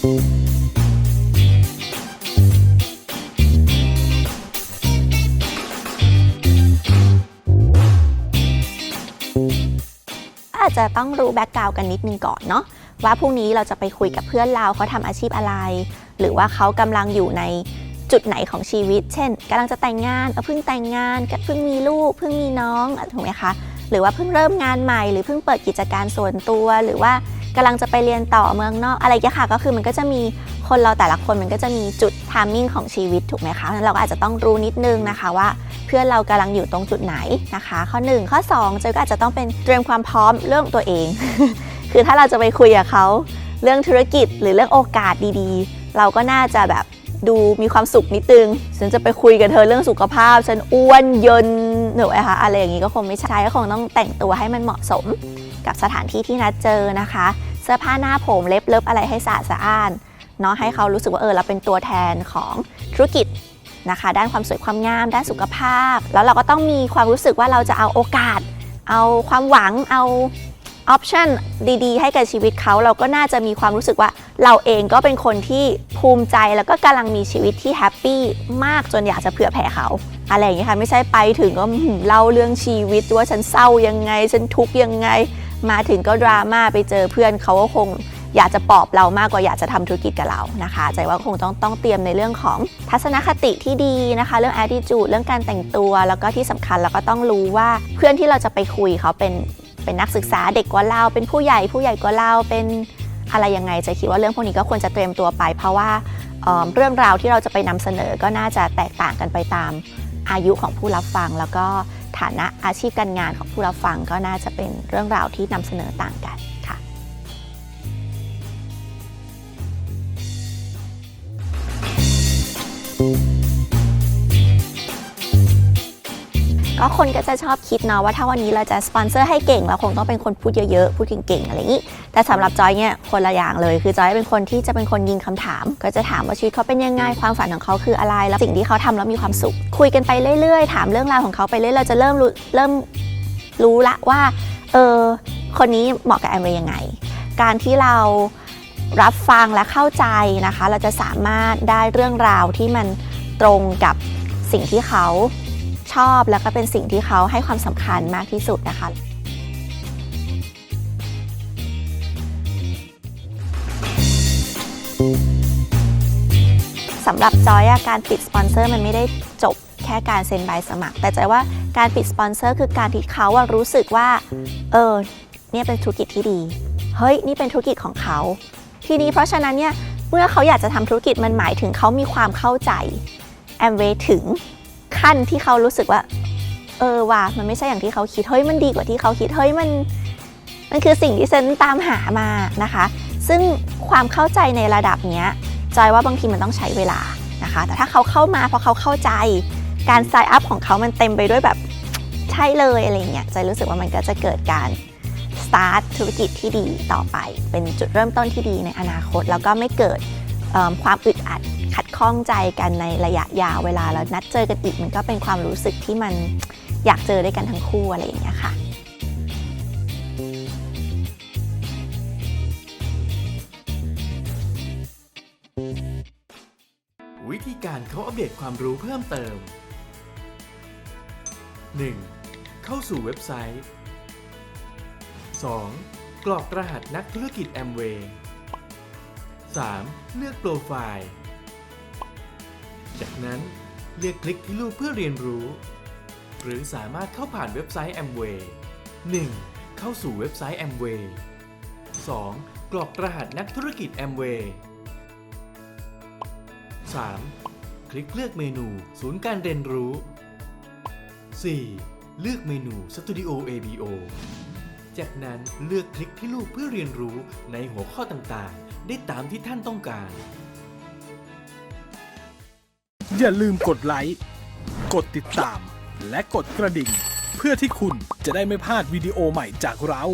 อาจจะต้องรู้แบ็กกราวกันนิดนึงก่อนเนาะว่าพรุ่งนี้เราจะไปคุยกับเพื่อนเราเขาทำอาชีพอะไร หรือว่าเขากำลังอยู่ในจุดไหนของชีวิต เช่นกำลังจะแต่งงานเพิ่งแต่งงานเพิ่งมีลูกเพิ่งมีน้องถูกไหมคะหรือว่าเพิ่งเริ่มงานใหม่หรือเพิ่งเปิดกิจการส่วนตัวหรือว่า กำลังจะไปเรียนต่อเมืองนอกอะไรอย่างเงี้ยค่ะ ก็คือมันก็จะมีคนเราแต่ละคนมันก็จะมีจุดทามมิ่งของชีวิตถูกไหมคะงั้นเราก็อาจจะต้องรู้นิดนึงนะคะว่า เพื่อนเรากำลังอยู่ตรงจุดไหนนะคะ ข้อ 1 ข้อ2เจอก็อาจจะต้องเป็นเตรียมความพร้อมเรื่องตัวเอง คือถ้าเราจะไปคุยกับเขาเรื่องธุรกิจหรือเรื่องโอกาสดีๆ เราก็น่าจะแบบดูมีความสุขนิดนึง ฉันจะไปคุยกับเธอเรื่องสุขภาพ ฉันอ้วนเยินหนูนะคะอะไรอย่างนี้ก็คงไม่ใช่ก็คงต้องแต่งตัวให้มันเหมาะสม กับสถานที่ที่นัดเจอนะคะ เสื้อผ้าหน้าผมเล็บเล็บอะไรให้สะอาดสะอ้านเนาะให้เขารู้สึกว่าเออเราเป็นตัวแทนของธุรกิจนะคะ ด้านความสวยความงาม ด้านสุขภาพ แล้วเราก็ต้องมีความรู้สึกว่าเราจะเอาโอกาส เอาความหวังเอาออปชันดีๆ ให้กับชีวิตเขาเราก็น่าจะมีความรู้สึกว่าเราเองก็เป็นคนที่ภูมิใจแล้วก็กำลังมีชีวิตที่แฮปปี้มากจนอยากจะเผื่อแผ่เขา อะไรอย่างเงี้ยค่ะ ไม่ใช่ไปถึงก็เล่าเรื่องชีวิตว่าฉันเศร้ายังไง ฉันทุกข์ยังไง มาถึงก็ดราม่าไปเจอเพื่อนเขาก็คงอยากจะปอบเรามากกว่าอยากจะทำธุรกิจกับเรานะคะใจว่าคงต้องต้องเตรียมในเรื่องของทัศนคติที่ดีนะคะ เรื่อง attitude เรื่องการแต่งตัว แล้วก็ที่สำคัญเราก็ต้องรู้ว่าเพื่อนที่เราจะไปคุยเขาเป็นเป็นนักศึกษาเด็กกว่าเราเป็นผู้ใหญ่ผู้ใหญ่กว่าเราเป็นอะไรยังไงจะคิดว่าเรื่องพวกนี้ก็ควรจะเตรียมตัวไป เพราะว่าเเรื่องราวที่เราจะไปนำเสนอก็น่าจะแตกต่างกันไปตามอายุของผู้รับฟังแล้วก็ ฐานะอาชีพการงานของผู้รับฟังก็น่าจะเป็นเรื่องราวที่นำเสนอต่างกันค่ะ ก็คนก็จะชอบคิดนะว่าถ้าวันนี้เราจะสปอนเซอร์ให้เก่งเราคงต้องเป็นคนพูดเยอะๆ พูดเก่งๆ อะไรอย่างนี้ แต่สำหรับจอยเนี่ยคนละอย่างเลย คือจอยเป็นคนที่จะเป็นคนยิงคำถาม ก็จะถามว่าชีวิตเขาเป็นยังไง ความฝันของเขาคืออะไร แล้วสิ่งที่เขาทำแล้วมีความสุข คุยกันไปเรื่อยๆ ถามเรื่องราวของเขาไปเรื่อยเราจะเริ่มรู้เริ่มรู้ละว่าเออคนนี้เหมาะกับแอมเวย์ยังไง การที่เรารับฟังและเข้าใจนะคะ เราจะสามารถได้เรื่องราวที่มันตรงกับสิ่งที่เขา ชอบแล้วก็เป็นสิ่งที่เขาให้ความสำคัญมากที่สุดนะคะ สำหรับจอยอะการปิดสปอนเซอร์มันไม่ได้จบแค่การเซ็นใบสมัคร แต่จอยว่าการปิดสปอนเซอร์คือการที่เขาอะรู้สึกว่า เออ เนี่ยเป็นธุรกิจที่ดี เฮ้ย นี่เป็นธุรกิจของเขา ทีนี้เพราะฉะนั้นเนี่ย เมื่อเขาอยากจะทำธุรกิจมันหมายถึงเขามีความเข้าใจแอมเวย์ถึง ขั้นที่เขารู้สึกว่า เออว่ามันไม่ใช่อย่างที่เขาคิดเฮ้ยมันดีกว่าที่เขาคิดเฮ้ยมัน มันคือสิ่งที่ฉันตามหามานะคะ ซึ่งความเข้าใจในระดับเนี้ยจอยว่าบางทีมันต้องใช้เวลานะคะ แต่ถ้าเขาเข้ามาเพราะเขาเข้าใจ การไซอัพของเขามันเต็มไปด้วยแบบใช่เลยอะไรเงี้ยจอยรู้สึกว่ามันก็จะเกิดการสตาร์ทธุรกิจที่ดีต่อไป เป็นจุดเริ่มต้นที่ดีในอนาคต แล้วก็ไม่เกิด ความอึดอัดขัดข้องใจกันในระยะยาวเวลาเรานัดเจอกันอีกมันก็เป็นความรู้สึกที่มันอยากเจอด้วยกันทั้งคู่อะไรอย่างเงี้ยค่ะวิธีการเขาอัปเดตความรู้เพิ่มเติม 1. เข้าสู่เว็บไซต์ 2. กรอกรหัสนักธุรกิจแอมเวย์ 3. เลือกโปรไฟล์ จากนั้นเลือกคลิกที่รูปเพื่อเรียนรู้ หรือสามารถเข้าผ่านเว็บไซต์แอมเวย์ 1. เข้าสู่เว็บไซต์แอมเวย์ 2. กรอกรหัสนักธุรกิจแอมเวย์ 3. คลิกเลือกเมนูศูนย์การเรียนรู้ 4. เลือกเมนู Studio ABO จากนั้นเลือกคลิกที่รูปเพื่อเรียนรู้ในหัวข้อต่างๆ ได้ตามที่ท่านต้องการ อย่าลืมกดไลค์ กดติดตาม และกดกระดิ่ง เพื่อที่คุณจะได้ไม่พลาดวิดีโอใหม่จากเรา